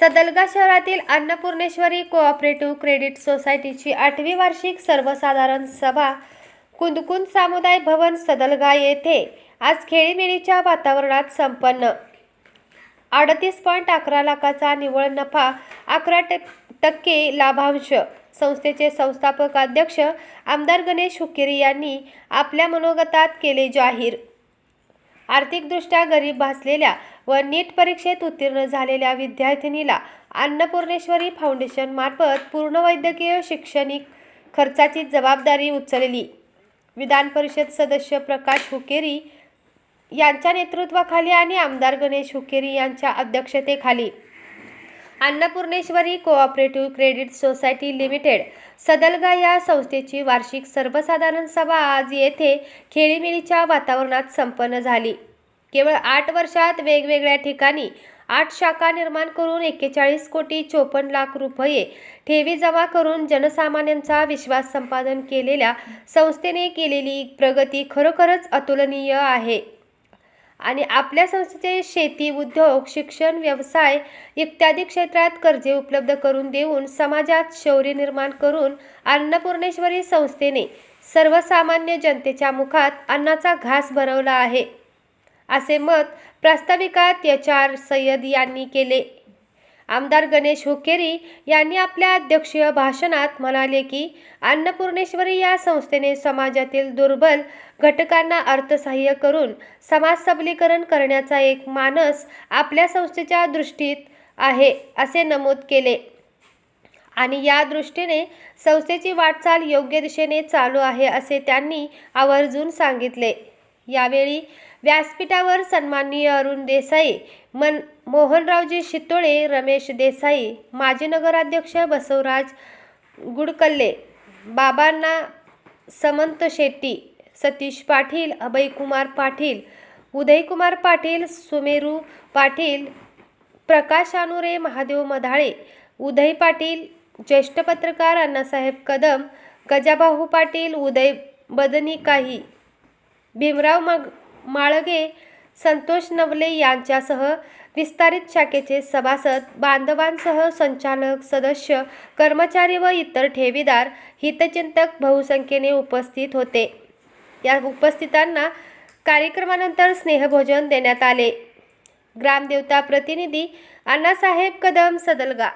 सदलगा शहरातील Annapurneshwari cooperative credit सोसायटीची आठवी वार्षिक सर्वसाधारण सभा कुंदकुंद सामुदाय भवन सदलगा येथे आज खेळीमेळीच्या वातावरणात संपन्न. अडतीस पॉईंट अकरा लाखाचा निव्वळ नफा अकरा टक्के लाभांश संस्थेचे संस्थापक अध्यक्ष आमदार गणेश हुकेरी यांनी आपल्या मनोगतात केले जाहीर. आर्थिकदृष्ट्या गरीब भासलेल्या व नीट परीक्षेत उत्तीर्ण झालेल्या विद्यार्थिनीला अन्नपूर्णेश्वरी फाउंडेशनमार्फत पूर्ण वैद्यकीय शैक्षणिक खर्चाची जबाबदारी उचलली. विधान परिषद सदस्य प्रकाश हुकेरी यांच्या नेतृत्वाखाली आणि आमदार गणेश हुकेरी यांच्या अध्यक्षतेखाली Annapurneshwari cooperative credit society limited Sadalga या संस्थेची वार्षिक सर्वसाधारण सभा आज येथे खेळीमेळीच्या वातावरणात संपन्न झाली. केवळ आठ वर्षात वेगवेगळ्या ठिकाणी आठ शाखा निर्माण करून एक्केचाळीस कोटी चोपन्न लाख रुपये ठेवी जमा करून जनसामान्यांचा विश्वास संपादन केलेल्या संस्थेने केलेली प्रगती खरोखरच अतुलनीय आहे. आणि आपल्या संस्थेचे शेती उद्योग शिक्षण व्यवसाय इत्यादी क्षेत्रात कर्जे उपलब्ध करून देऊन समाजात शौर्य निर्माण करून अन्नपूर्णेश्वरी संस्थेने सर्वसामान्य जनतेच्या मुखात अन्नाचा घास भरवला आहे. असे मत प्रास्ताविकात एच सय्यद यांनी केले. आमदार गणेश हुकेरी यांनी आपल्या अध्यक्षीय भाषणात म्हणाले की अन्नपूर्णेश्वरी या संस्थेने समाजातील दुर्बल घटकांना अर्थसहाय्य करून समाज सबलीकरण करण्याचा एक मानस आपल्या संस्थेच्या दृष्टीत आहे असे नमूद केले. आणि या दृष्टीने संस्थेची वाटचाल योग्य दिशेने चालू आहे असे त्यांनी आवर्जून सांगितले. यावेळी व्यासपीठावर सन्माननीय अरुण देसाई मन मोहनरावजी शितोळे रमेश देसाई माजी नगराध्यक्ष बसवराज गुडकल्ले बाबांना समंत शेट्टी सतीश पाटील अभयकुमार पाटील उदयकुमार पाटील सुमेरू पाटील प्रकाश आनुरे महादेव मधाळे उदय पाटील ज्येष्ठ पत्रकार अण्णासाहेब कदम गजाभाऊ पाटील उदय बदनी काही भीमराव मग माळगे संतोष नवले यांच्यासह विस्तारित शाखेचे सभासद बांधवांसह संचालक सदस्य कर्मचारी व इतर ठेवीदार हितचिंतक बहुसंख्येने उपस्थित होते. या उपस्थितांना कार्यक्रमानंतर स्नेहभोजन देण्यात आले. ग्रामदेवता प्रतिनिधी अण्णासाहेब कदम सदलगा